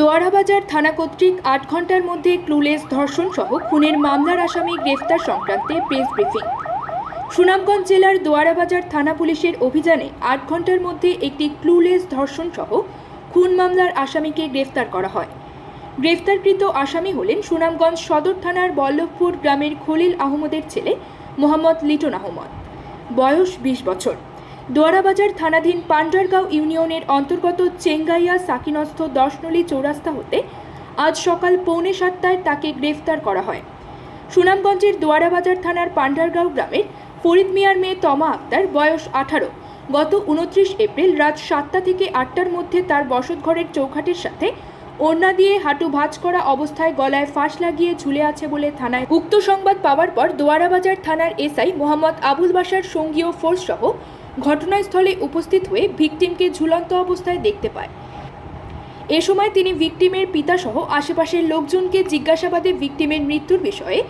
দোয়ারাবাজার থানা কর্তৃক আট ঘণ্টার মধ্যে ক্লুলেস ধর্ষণ সহ খুনের মামলার আসামি গ্রেফতার সংক্রান্তে প্রেস ব্রিফিং। সুনামগঞ্জ জেলার দোয়ারাবাজার থানা পুলিশের অভিযানে আট ঘণ্টার মধ্যে একটি ক্লুলেস ধর্ষণ সহ খুন মামলার আসামিকে গ্রেফতার করা হয়। গ্রেফতারকৃত আসামি হলেন সুনামগঞ্জ সদর থানার বল্লভপুর গ্রামের খলিল আহমদের ছেলে মোহাম্মদ লিটন আহমদ। বয়স বিশ বছর। দোয়ারাবাজার থানাধীন পান্ডারগাঁও ইউনিয়নের অন্তর্গত চেঙ্গাইয়া সাকিনস্থ দশনলি চৌরাস্তা হতে আজ সকাল পৌনে সাতটায় তাকে গ্রেফতার করা হয়। সুনামগঞ্জের দোয়ারাবাজার থানার পান্ডারগাঁও গ্রামের ফরিদ মিয়ার মেয়ে তমা আক্তার বয়স আঠারো। গত উনত্রিশ এপ্রিল রাত সাতটা থেকে আটটার মধ্যে তার বসতঘরের চৌখাটের সাথে ওড়না দিয়ে হাঁটু ভাঁজ করা অবস্থায় গলায় ফাঁস লাগিয়ে ঝুলে আছে বলে থানায় উক্ত সংবাদ পাওয়ার পর দোয়ারাবাজার থানার এসআই মোহাম্মদ আবুল বাসার সঙ্গীয় ফোর্স সহ ঘটনাস্থলে উপস্থিত হয়ে ভিকটিমকে ঝুলন্ত অবস্থায় দেখতে পায়। এ সময় তিনি ভিকটিমের পিতাসহ আশেপাশের লোকজনকে জিজ্ঞাসাবাদে ভিকটিমের মৃত্যুর বিষয়ে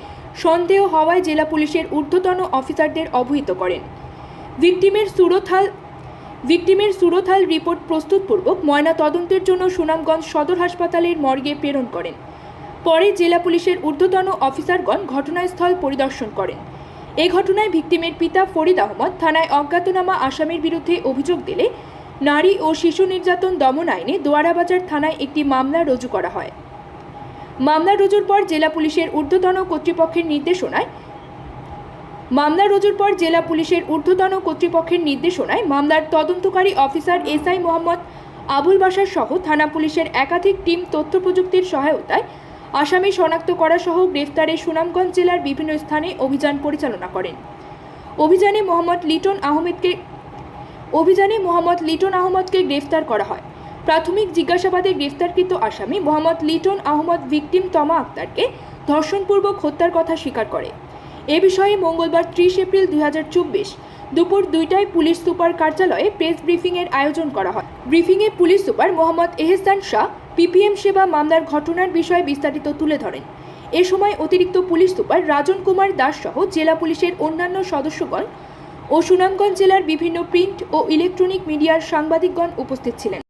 সন্দেহ হওয়ায় জেলা পুলিশের ঊর্ধ্বতন অফিসারদের অবহিত করেন। ভিকটিমের সুরথাল ভিকটিমের সুরথাল রিপোর্ট প্রস্তুতপূর্বক ময়না তদন্তের জন্য সুনামগঞ্জ সদর হাসপাতালের মর্গে প্রেরণ করেন। পরে জেলা পুলিশের ঊর্ধ্বতন অফিসারগণ ঘটনাস্থল পরিদর্শন করেন। এ ঘটনায় ভিকটিমের পিতা ফরিদ আহমদ থানায় অজ্ঞাতনামা আসামির বিরুদ্ধে অভিযোগ দিলে নারী ও শিশু নির্যাতন দমন আইনে দোয়ারাবাজার থানায় একটি মামলা রুজু করা হয়। মামলা রুজুর পর জেলা পুলিশের ঊর্ধ্বতন কর্তৃপক্ষের নির্দেশনায় মামলা রুজুর পর জেলা পুলিশের ঊর্ধ্বতন কর্তৃপক্ষের নির্দেশনায় মামলার তদন্তকারী অফিসার এসআই মোহাম্মদ আবুল বাসার সহ থানা পুলিশের একাধিক টিম তথ্য প্রযুক্তির সহায়তায় আসামি শনাক্ত করা সহ গ্রেফতারে সুনামগঞ্জ জেলার বিভিন্ন স্থানে অভিযান পরিচালনা করেন। অভিযানে মোহাম্মদ লিটন আহমেদকে অভিযানে মোহাম্মদ লিটন আহমদকে গ্রেফতার করা হয়। প্রাথমিক জিজ্ঞাসাবাদে গ্রেফতারকৃত আসামি মোহাম্মদ লিটন আহমদ ভিকটিম তমা আক্তারকে ধর্ষণপূর্বক হত্যার কথা স্বীকার করে। এ বিষয়ে মঙ্গলবার ত্রিশ এপ্রিল দুই হাজার চব্বিশ দুপুর দুইটায় পুলিশ সুপার কার্যালয়ে প্রেস ব্রিফিংয়ের আয়োজন করা হয়। ব্রিফিংয়ে police super Mohammad Ehsan Shah PPM সেবা মামলার ঘটনার বিষয়ে বিস্তারিত তুলে ধরেন। এ সময় অতিরিক্ত পুলিশ সুপার রাজন কুমার দাস সহ জেলা পুলিশের অন্যান্য সদস্যগণ ও সুনামগঞ্জ জেলার বিভিন্ন প্রিন্ট ও ইলেকট্রনিক মিডিয়ার সাংবাদিকগণ উপস্থিত ছিলেন।